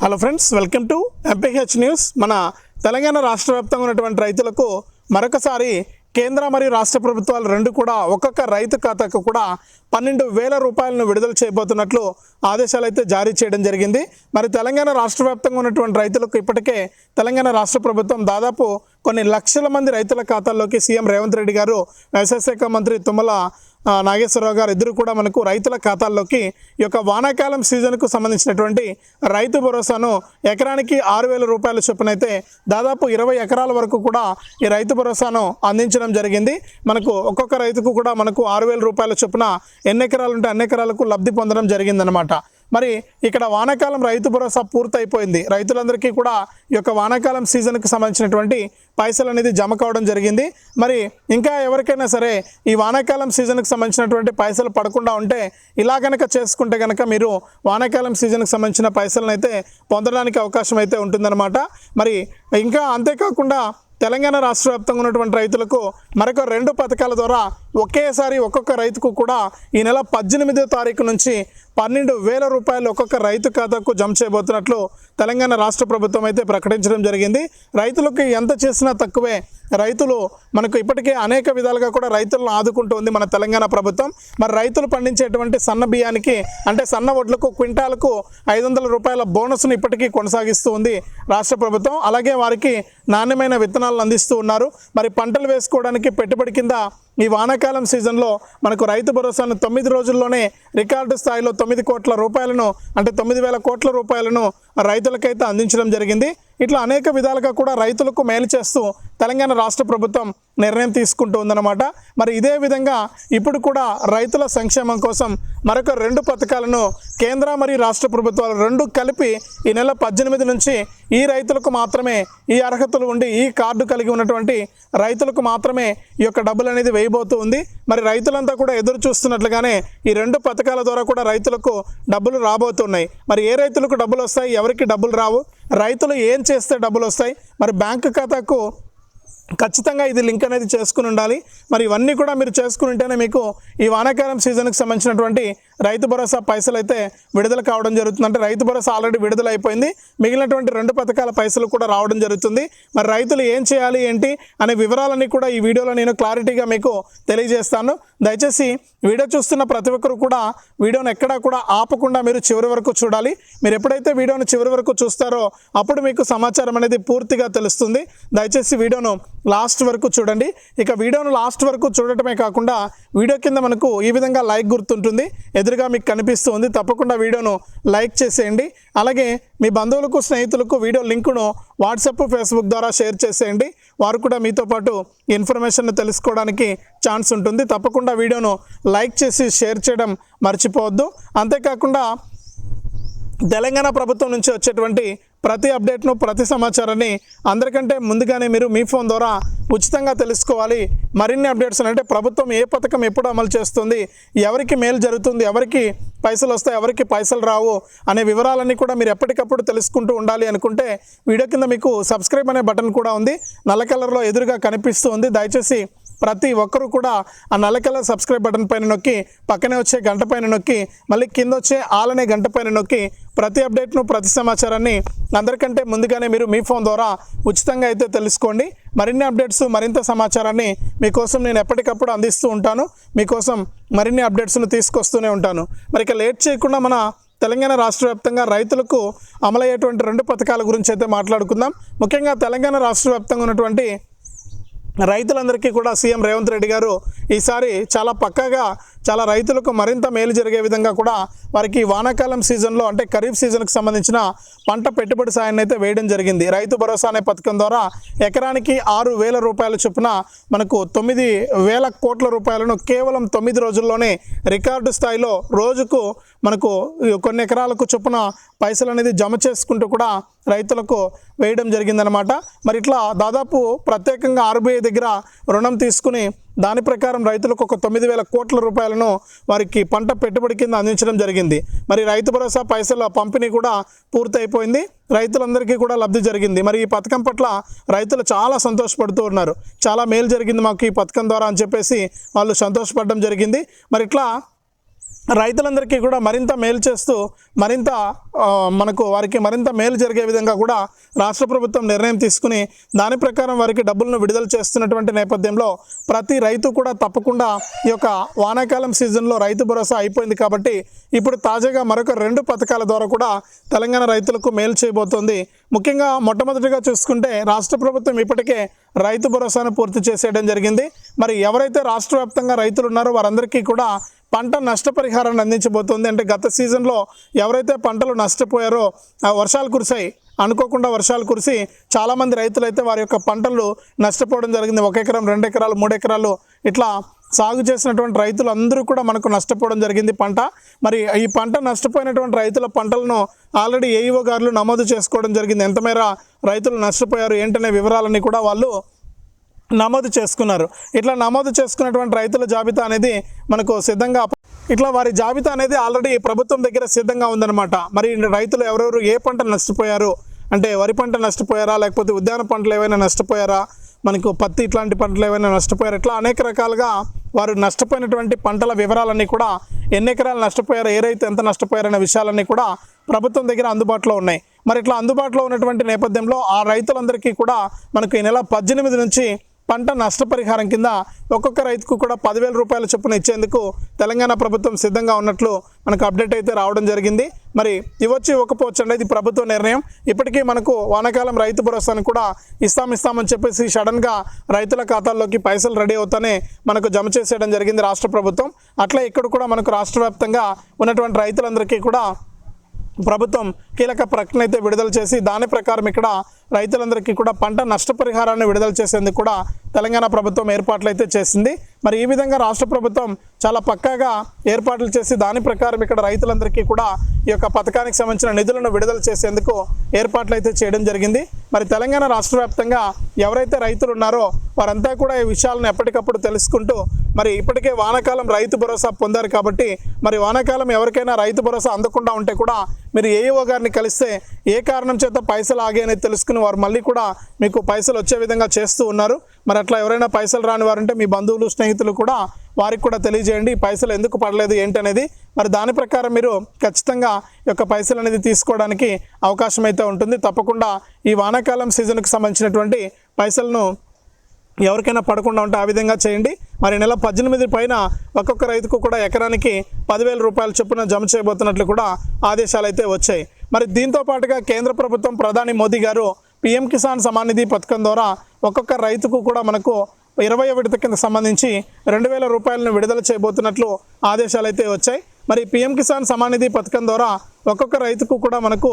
Hello friends welcome to MPH news మన తెలంగాణ రాష్ట్ర వ్యాప్తంగా ఉన్నటువంటి రైతులకు మరొకసారి కేంద్ర మరియు రాష్ట్ర ప్రభుత్వాలు రెండు కూడా ఒక్కొక్క రైతు ఖాతాకు కూడా పన్నెండు వేల రూపాయలను విడుదల చేయబోతున్నట్లు ఆదేశాలు అయితే జారీ చేయడం జరిగింది. మరి తెలంగాణ రాష్ట్ర వ్యాప్తంగా ఉన్నటువంటి రైతులకు ఇప్పటికే తెలంగాణ రాష్ట్ర ప్రభుత్వం దాదాపు కొన్ని లక్షల మంది రైతుల ఖాతాల్లోకి సీఎం రేవంత్ రెడ్డి గారు వ్యవసాయ శాఖ మంత్రి తుమ్మల నాగేశ్వరరావు గారు ఇద్దరు కూడా మనకు రైతుల ఖాతాల్లోకి ఈ యొక్క వానాకాలం సీజన్కు సంబంధించినటువంటి రైతు భరోసాను ఎకరానికి ఆరు వేల రూపాయల చొప్పునైతే దాదాపు ఇరవై ఎకరాల వరకు కూడా ఈ రైతు భరోసాను అందించడం జరిగింది. మనకు ఒక్కొక్క రైతుకు కూడా మనకు ఆరు వేల రూపాయల చొప్పున ఎన్ని ఎకరాలు ఉంటే అన్ని ఎకరాలకు లబ్ధి పొందడం జరిగిందనమాట మరి ఇక్కడ వానాకాలం రైతు భరోసా పూర్తయిపోయింది. రైతులందరికీ కూడా ఈ యొక్క వానాకాలం సీజన్కి సంబంధించినటువంటి పైసలు అనేది జమ కావడం జరిగింది. మరి ఇంకా ఎవరికైనా సరే ఈ వానాకాలం సీజన్కి సంబంధించినటువంటి పైసలు పడకుండా ఉంటే ఇలా కనుక చేసుకుంటే కనుక మీరు వానాకాలం సీజన్కి సంబంధించిన పైసలను అయితే పొందడానికి అవకాశం అయితే ఉంటుందన్నమాట. మరి ఇంకా అంతేకాకుండా తెలంగాణ రాష్ట్ర వ్యాప్తంగా ఉన్నటువంటి రైతులకు మరొక రెండు పథకాల ద్వారా ఒకేసారి ఒక్కొక్క రైతుకు కూడా ఈ నెల పద్దెనిమిదో తారీఖు నుంచి పన్నెండు వేల రూపాయలు ఒక్కొక్క రైతు ఖాతాకు జమ చేయబోతున్నట్లు తెలంగాణ రాష్ట్ర ప్రభుత్వం అయితే ప్రకటించడం జరిగింది. రైతులకు ఎంత చేసినా తక్కువే. రైతులు మనకు ఇప్పటికే అనేక విధాలుగా కూడా రైతులను ఆదుకుంటూ ఉంది మన తెలంగాణ ప్రభుత్వం. మరి రైతులు పండించేటువంటి సన్న బియ్యానికి అంటే సన్న వడ్లకు క్వింటాలకు ఐదు వందల రూపాయల బోనస్ను ఇప్పటికీ కొనసాగిస్తూ ఉంది రాష్ట్ర ప్రభుత్వం. అలాగే వారికి నాణ్యమైన విత్తనాలను అందిస్తూ ఉన్నారు. మరి పంటలు వేసుకోవడానికి పెట్టుబడి కింద ఈ వానాకాలం సీజన్లో మనకు రైతు భరోసాను తొమ్మిది రోజుల్లోనే రికార్డు స్థాయిలో తొమ్మిది కోట్ల రూపాయలను అంటే తొమ్మిది వేల కోట్ల రూపాయలను రైతులకైతే అందించడం జరిగింది. ఇట్లా అనేక విధాలుగా కూడా రైతులకు మేలు చేస్తూ తెలంగాణ రాష్ట్ర ప్రభుత్వం నిర్ణయం తీసుకుంటూ ఉందన్నమాట. మరి ఇదే విధంగా ఇప్పుడు కూడా రైతుల సంక్షేమం కోసం మరొక రెండు పథకాలను కేంద్ర మరియు రాష్ట్ర ప్రభుత్వాలు రెండు కలిపి ఈ నెల పద్దెనిమిది నుంచి ఈ రైతులకు మాత్రమే ఈ అర్హతలు ఉండి ఈ కార్డు కలిగి ఉన్నటువంటి రైతులకు మాత్రమే ఈ యొక్క డబ్బులు అనేది వేయబోతూ ఉంది. మరి రైతులంతా కూడా ఎదురు చూస్తున్నట్లుగానే ఈ రెండు పథకాల ద్వారా కూడా రైతులకు డబ్బులు రాబోతున్నాయి. మరి ఏ రైతులకు డబ్బులు వస్తాయి? ఎవరికి డబ్బులు రావు? రైతులు ఏం చేస్తే డబ్బులు వస్తాయి? మరి బ్యాంకు ఖాతాకు ఖచ్చితంగా ఇది లింక్ అనేది చేసుకుని ఉండాలి. మరి ఇవన్నీ కూడా మీరు చేసుకుని ఉంటేనే మీకు ఈ వానాకాలం సీజన్కి సంబంధించినటువంటి రైతు భరోసా పైసలు అయితే విడుదల కావడం జరుగుతుంది. అంటే రైతు భరోసా ఆల్రెడీ విడుదల అయిపోయింది. మిగిలినటువంటి రెండు పథకాల పైసలు కూడా రావడం జరుగుతుంది. మరి రైతులు ఏం చేయాలి ఏంటి అనే వివరాలన్నీ కూడా ఈ వీడియోలో నేను క్లారిటీగా మీకు తెలియజేస్తాను. దయచేసి వీడియో చూస్తున్న ప్రతి ఒక్కరు కూడా వీడియోను ఎక్కడా కూడా ఆపకుండా మీరు చివరి వరకు చూడాలి. మీరు ఎప్పుడైతే వీడియోను చివరి వరకు చూస్తారో అప్పుడు మీకు సమాచారం అనేది పూర్తిగా తెలుస్తుంది. దయచేసి వీడియోను లాస్ట్ వరకు చూడండి. ఇక వీడియోను లాస్ట్ వరకు చూడటమే కాకుండా వీడియో కింద మనకు ఈ విధంగా లైక్ గుర్తుంటుంది. ఎదురుగా మీకు కనిపిస్తుంది. తప్పకుండా వీడియోను లైక్ చేసేయండి. అలాగే మీ బంధువులకు స్నేహితులకు వీడియో లింకును వాట్సాప్ ఫేస్బుక్ ద్వారా షేర్ చేసేయండి. వారు కూడా మీతో పాటు ఇన్ఫర్మేషన్ తెలుసుకోవడానికి ఛాన్స్ ఉంటుంది. తప్పకుండా వీడియోను లైక్ చేసి షేర్ చేయడం మర్చిపోవద్దు. అంతేకాకుండా తెలంగాణ ప్రభుత్వం నుంచి వచ్చేటువంటి ప్రతి అప్డేట్ను ప్రతి సమాచారాన్ని అందరికంటే ముందుగానే మీరు మీ ఫోన్ ద్వారా ఉచితంగా తెలుసుకోవాలి. మరిన్ని అప్డేట్స్ అంటే ప్రభుత్వం ఏ పథకం ఎప్పుడు అమలు చేస్తుంది ఎవరికి మేలు జరుగుతుంది ఎవరికి పైసలు వస్తాయి ఎవరికి పైసలు రావు అనే వివరాలన్నీ కూడా మీరు ఎప్పటికప్పుడు తెలుసుకుంటూ ఉండాలి అనుకుంటే వీడియో కింద మీకు సబ్స్క్రైబ్ అనే బటన్ కూడా ఉంది. నల్ల కలర్లో ఎదురుగా కనిపిస్తూ ఉంది. దయచేసి ప్రతి ఒక్కరూ కూడా ఆ నలకల సబ్స్క్రైబ్ బటన్ పైన నొక్కి పక్కనే వచ్చే గంట పైన నొక్కి మళ్ళీ కింద వచ్చే ఆలనే గంట పైన నొక్కి ప్రతి అప్డేట్ను ప్రతి సమాచారాన్ని అందరికంటే ముందుగానే మీరు మీ ఫోన్ ద్వారా ఉచితంగా అయితే తెలుసుకోండి. మరిన్ని అప్డేట్స్ మరింత సమాచారాన్ని మీకోసం నేను ఎప్పటికప్పుడు అందిస్తూ ఉంటాను. మీకోసం మరిన్ని అప్డేట్స్ను తీసుకొస్తూనే ఉంటాను. మరి ఇక లేట్ చేయకుండా మన తెలంగాణ రాష్ట్ర వ్యాప్తంగా రైతులకు అమలయ్యేటువంటి రెండు పథకాల గురించి అయితే మాట్లాడుకుందాం. ముఖ్యంగా తెలంగాణ రాష్ట్ర వ్యాప్తంగా ఉన్నటువంటి రైతులందరికీ కూడా సీఎం రేవంత్ రెడ్డి గారు ఈసారి చాలా పక్కగా చాలా రైతులకు మరింత మేలు జరిగే విధంగా కూడా వారికి వానాకాలం సీజన్లో అంటే ఖరీఫ్ సీజన్కి సంబంధించిన పంట పెట్టుబడి సాయాన్ని అయితే వేయడం జరిగింది. రైతు భరోసా అనే పథకం ద్వారా ఎకరానికి ఆరు వేల రూపాయల చొప్పున మనకు తొమ్మిది వేల కోట్ల రూపాయలను కేవలం తొమ్మిది రోజుల్లోనే రికార్డు స్థాయిలో రోజుకు మనకు కొన్ని ఎకరాలకు చొప్పున పైసలు అనేది జమ చేసుకుంటూ కూడా రైతులకు వేయడం జరిగిందనమాట మరి ఇట్లా దాదాపు ప్రత్యేకంగా ఆర్బీఐ దగ్గర రుణం తీసుకుని దాని ప్రకారం రైతులకు ఒక తొమ్మిది వేల కోట్ల రూపాయలను వారికి పంట పెట్టుబడి కింద అందించడం జరిగింది. మరి రైతు భరోసా పైసల పంపిణీ కూడా పూర్తయిపోయింది. రైతులందరికీ కూడా లబ్ధి జరిగింది. మరి ఈ పథకం పట్ల రైతులు చాలా సంతోషపడుతూ ఉన్నారు. చాలా మేలు జరిగింది మాకు ఈ పథకం ద్వారా అని చెప్పేసి వాళ్ళు సంతోషపడడం జరిగింది. మరి ఇట్లా రైతులందరికీ కూడా మరింత మేలు చేస్తూ మరింత మనకు వారికి మరింత మేలు జరిగే విధంగా కూడా రాష్ట్ర ప్రభుత్వం నిర్ణయం తీసుకుని దాని ప్రకారం వారికి డబ్బులను విడుదల చేస్తున్నటువంటి నేపథ్యంలో ప్రతి రైతు కూడా తప్పకుండా ఈ యొక్క వానాకాలం సీజన్లో రైతు భరోసా అయిపోయింది కాబట్టి ఇప్పుడు తాజాగా మరొక రెండు పథకాల ద్వారా కూడా తెలంగాణ రైతులకు మేలు చేయబోతోంది. ముఖ్యంగా మొట్టమొదటిగా చూసుకుంటే రాష్ట్ర ప్రభుత్వం ఇప్పటికే రైతు భరోసాను పూర్తి చేసేయడం జరిగింది. మరి ఎవరైతే రాష్ట్ర వ్యాప్తంగా రైతులు ఉన్నారో వారందరికీ కూడా పంట నష్టపరిహారాన్ని అందించబోతోంది. అంటే గత సీజన్లో ఎవరైతే పంటలు నష్టపోయారో ఆ వర్షాలు కురిశాయి. అనుకోకుండా వర్షాలు కురిసి చాలామంది రైతులు అయితే వారి యొక్క పంటలు నష్టపోవడం జరిగింది. ఒక ఎకరం రెండు ఎకరాలు మూడు ఎకరాలు ఇట్లా సాగు చేసినటువంటి రైతులు అందరూ కూడా మనకు నష్టపోవడం జరిగింది పంట. మరి ఈ పంట నష్టపోయినటువంటి రైతుల పంటలను ఆల్రెడీ ఏఈఓ గారులు నమోదు చేసుకోవడం జరిగింది. ఎంతమేర రైతులు నష్టపోయారు ఏంటనే వివరాలన్నీ కూడా వాళ్ళు నమోదు చేసుకున్నారు. ఇట్లా నమోదు చేసుకున్నటువంటి రైతుల జాబితా అనేది మనకు సిద్ధంగా ఇట్లా వారి జాబితా అనేది ఆల్రెడీ ప్రభుత్వం దగ్గర సిద్ధంగా ఉందన్నమాట. మరి రైతులు ఎవరెవరు ఏ పంట నష్టపోయారు? అంటే వరి పంట నష్టపోయారా? లేకపోతే ఉద్యాన పంటలు ఏవైనా నష్టపోయారా? మనకు పత్తి ఇట్లాంటి పంటలు ఏవైనా నష్టపోయారు? ఇట్లా అనేక రకాలుగా వారు నష్టపోయినటువంటి పంటల వివరాలన్నీ కూడా ఎన్ని ఎకరాలు నష్టపోయారు? ఏ రైతు ఎంత నష్టపోయారనే విషయాలన్నీ కూడా ప్రభుత్వం దగ్గర అందుబాటులో ఉన్నాయి. మరి ఇట్లా అందుబాటులో ఉన్నటువంటి నేపథ్యంలో ఆ రైతులందరికీ కూడా మనకు ఈ నెల పద్దెనిమిది నుంచి పంట నష్టపరిహారం కింద ఒక్కొక్క రైతుకు కూడా పదివేల రూపాయల చొప్పున ఇచ్చేందుకు తెలంగాణ ప్రభుత్వం సిద్ధంగా ఉన్నట్లు మనకు అప్డేట్ అయితే రావడం జరిగింది. మరి ఇవ్వచ్చు ఇవ్వకపోవచ్చు అనేది ప్రభుత్వ నిర్ణయం. ఇప్పటికీ మనకు వానాకాలం రైతు భరోసాను కూడా ఇస్తాం ఇస్తామని చెప్పేసి సడన్గా రైతుల ఖాతాల్లోకి పైసలు రెడీ అవుతానే మనకు జమ చేసేయడం జరిగింది రాష్ట్ర ప్రభుత్వం. అట్లా ఇక్కడ కూడా మనకు రాష్ట్ర వ్యాప్తంగా ఉన్నటువంటి రైతులందరికీ కూడా ప్రభుత్వం కీలక ప్రకటన అయితే విడుదల చేసి దాని ప్రకారం ఇక్కడ రైతులందరికీ కూడా పంట నష్టపరిహారాన్ని విడుదల చేసేందుకు కూడా తెలంగాణ ప్రభుత్వం ఏర్పాట్లు అయితే చేసింది. మరి ఈ విధంగా రాష్ట్ర ప్రభుత్వం చాలా పక్కాగా ఏర్పాట్లు చేసి దాని ప్రకారం ఇక్కడ రైతులందరికీ కూడా ఈ యొక్క పథకానికి సంబంధించిన నిధులను విడుదల చేసేందుకు ఏర్పాట్లు అయితే చేయడం జరిగింది. మరి తెలంగాణ రాష్ట్ర వ్యాప్తంగా ఎవరైతే రైతులు ఉన్నారో వారంతా కూడా ఈ విషయాలను ఎప్పటికప్పుడు తెలుసుకుంటూ మరి ఇప్పటికే వానాకాలం రైతు భరోసా పొందారు కాబట్టి మరి వానాకాలం ఎవరికైనా రైతు భరోసా అందకుండా ఉంటే కూడా మీరు ఏఈఓ గారిని కలిస్తే ఏ కారణం చేత పైసలు ఆగి అనేది తెలుసుకుని వారు మళ్ళీ కూడా మీకు పైసలు వచ్చే విధంగా చేస్తూ ఉన్నారు. మరి అట్లా ఎవరైనా పైసలు రాని వారంటే మీ బంధువులు స్నేహితులు కూడా వారికి కూడా తెలియజేయండి. పైసలు ఎందుకు పడలేదు ఏంటనేది. మరి దాని ప్రకారం మీరు ఖచ్చితంగా ఈ యొక్క పైసలు అనేది తీసుకోవడానికి అవకాశం అయితే ఉంటుంది. తప్పకుండా ఈ వానాకాలం సీజన్కు సంబంధించినటువంటి పైసలను ఎవరికైనా పడకుండా ఉంటే ఆ విధంగా చేయండి. మరి నెల పద్దెనిమిది పైన ఒక్కొక్క రైతుకు కూడా ఎకరానికి పదివేల రూపాయల చొప్పున జమ చేయబోతున్నట్లు కూడా ఆదేశాలు అయితే వచ్చాయి. మరి దీంతో పాటుగా కేంద్ర ప్రభుత్వం ప్రధాని మోదీ గారు పీఎం కిసాన్ సమాన్ నిధి పథకం ద్వారా ఒక్కొక్క రైతుకు కూడా మనకు ఇరవై విడత కింద సంబంధించి రెండు వేల రూపాయలను విడుదల చేయబోతున్నట్లు ఆదేశాలు అయితే వచ్చాయి. మరి పీఎం కిసాన్ సమాన్ నిధి పథకం ద్వారా ఒక్కొక్క రైతుకు కూడా మనకు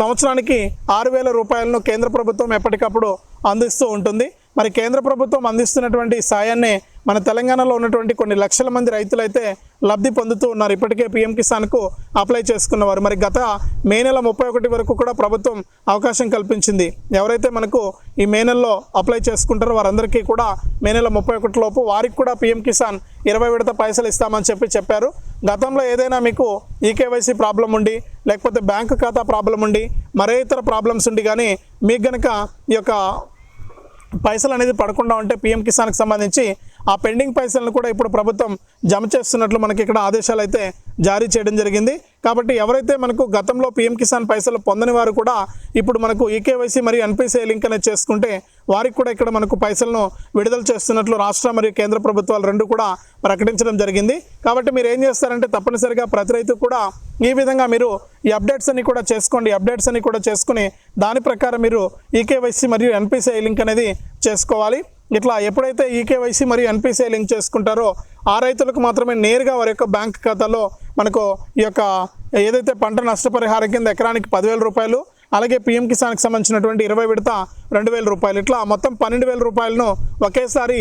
సంవత్సరానికి ఆరు వేల రూపాయలను కేంద్ర ప్రభుత్వం ఎప్పటికప్పుడు అందిస్తూ ఉంటుంది. మరి కేంద్ర ప్రభుత్వం అందిస్తున్నటువంటి సాయాన్ని మన తెలంగాణలో ఉన్నటువంటి కొన్ని లక్షల మంది రైతులైతే లబ్ధి పొందుతూ ఉన్నారు. ఇప్పటికే పీఎం కిసాన్కు అప్లై చేసుకున్నవారు. మరి గత మే నెల ముప్పై ఒకటి వరకు కూడా ప్రభుత్వం అవకాశం కల్పించింది. ఎవరైతే మనకు ఈ మే నెలలో అప్లై చేసుకుంటారో వారందరికీ కూడా మే నెల ముప్పై ఒకటి లోపు వారికి కూడా పీఎం కిసాన్ ఇరవై విడత పైసలు ఇస్తామని చెప్పి చెప్పారు. గతంలో ఏదైనా మీకు ఈకేవైసీ ప్రాబ్లం ఉండి లేకపోతే బ్యాంకు ఖాతా ప్రాబ్లం ఉండి మరే ఇతర ప్రాబ్లమ్స్ ఉండి కానీ మీకు గనక ఈ యొక్క పైసలు అనేది పడకుండా ఉంటే పీఎం కిసాన్కి సంబంధించి ఆ పెండింగ్ పైసలను కూడా ఇప్పుడు ప్రభుత్వం జమ చేస్తున్నట్లు మనకి ఇక్కడ ఆదేశాలు అయితే జారీ చేయడం జరిగింది. కాబట్టి ఎవరైతే మనకు గతంలో పీఎం కిసాన్ పైసలు పొందని వారు కూడా ఇప్పుడు మనకు ఈకేవైసీ మరియు ఎన్పిసిఐ లింక్ అనేది చేసుకుంటే వారికి కూడా ఇక్కడ మనకు పైసలను విడుదల చేస్తున్నట్లు రాష్ట్ర మరియు కేంద్ర ప్రభుత్వాలు రెండు కూడా ప్రకటించడం జరిగింది. కాబట్టి మీరు ఏం చేస్తారంటే తప్పనిసరిగా ప్రతి రైతు కూడా ఈ విధంగా మీరు ఈ అప్డేట్స్ అన్ని కూడా చేసుకోండి. అప్డేట్స్ అన్ని కూడా చేసుకుని దాని ప్రకారం మీరు ఈకేవైసీ మరియు ఎన్పిసిఐ లింక్ అనేది చేసుకోవాలి. ఇట్లా ఎప్పుడైతే ఈకేవైసీ మరియు ఎన్పిసిఐ లింక్ చేసుకుంటారో ఆ రైతులకు మాత్రమే నేరుగా వారి యొక్క బ్యాంక్ ఖాతాలో మనకు ఈ యొక్క ఏదైతే పంట నష్టపరిహారం కింద ఎకరానికి పదివేల రూపాయలు అలాగే పీఎం కిసాన్కి సంబంధించినటువంటి ఇరవై విడత రెండు వేల రూపాయలు. ఇట్లా మొత్తం పన్నెండు వేల రూపాయలను ఒకేసారి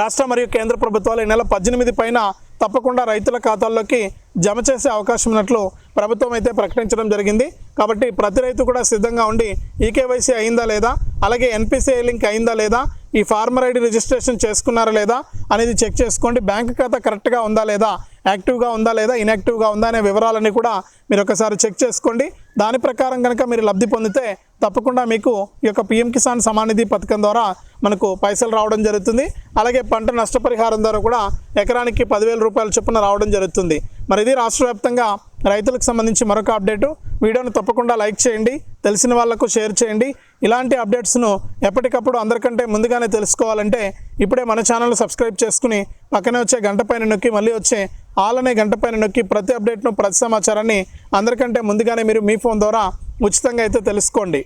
రాష్ట్ర మరియు కేంద్ర ప్రభుత్వాలు ఈ నెల పద్దెనిమిది పైన తప్పకుండా రైతుల ఖాతాల్లోకి జమ చేసే అవకాశం ఉన్నట్లు ప్రభుత్వం అయితే ప్రకటించడం జరిగింది. కాబట్టి ప్రతి రైతు కూడా సిద్ధంగా ఉండి ఈకేవైసీ అయిందా లేదా అలాగే ఎన్పిసిఐ లింక్ అయిందా లేదా ఈ ఫార్మర్ ఐడి రిజిస్ట్రేషన్ చేసుకున్నారా లేదా అనేది చెక్ చేసుకోండి. బ్యాంక్ ఖాతా కరెక్ట్గా ఉందా లేదా యాక్టివ్గా ఉందా లేదా ఇన్యాక్టివ్గా ఉందా అనే వివరాలన్నీ కూడా మీరు ఒకసారి చెక్ చేసుకోండి. దాని ప్రకారం కనుక మీరు లబ్ధి పొందితే తప్పకుండా మీకు ఈ యొక్క పిఎం కిసాన్ సమానిధి పథకం ద్వారా మనకు పైసలు రావడం జరుగుతుంది. అలాగే పంట నష్టపరిహారం ద్వారా కూడా ఎకరానికి పదివేల రూపాయల చొప్పున రావడం జరుగుతుంది. మరి ఇది రాష్ట్ర వ్యాప్తంగా రైతులకు సంబంధించి మరొక అప్డేటు. వీడియోను తప్పకుండా లైక్ చేయండి తెలిసిన వాళ్ళకు షేర్ చేయండి. ఇలాంటి అప్డేట్స్ను ఎప్పటికప్పుడు అందరికంటే ముందుగానే తెలుసుకోవాలంటే ఇప్పుడే మన ఛానల్ సబ్స్క్రైబ్ చేసుకుని పక్కనే వచ్చే గంట పైన నొక్కి మళ్ళీ వచ్చే ఆల్ అనే గంట పైన నొక్కి ప్రతి అప్డేట్ను ప్రతి సమాచారాన్ని అందరికంటే ముందుగానే మీరు మీ ఫోన్ ద్వారా ఉచితంగా అయితే తెలుసుకోండి.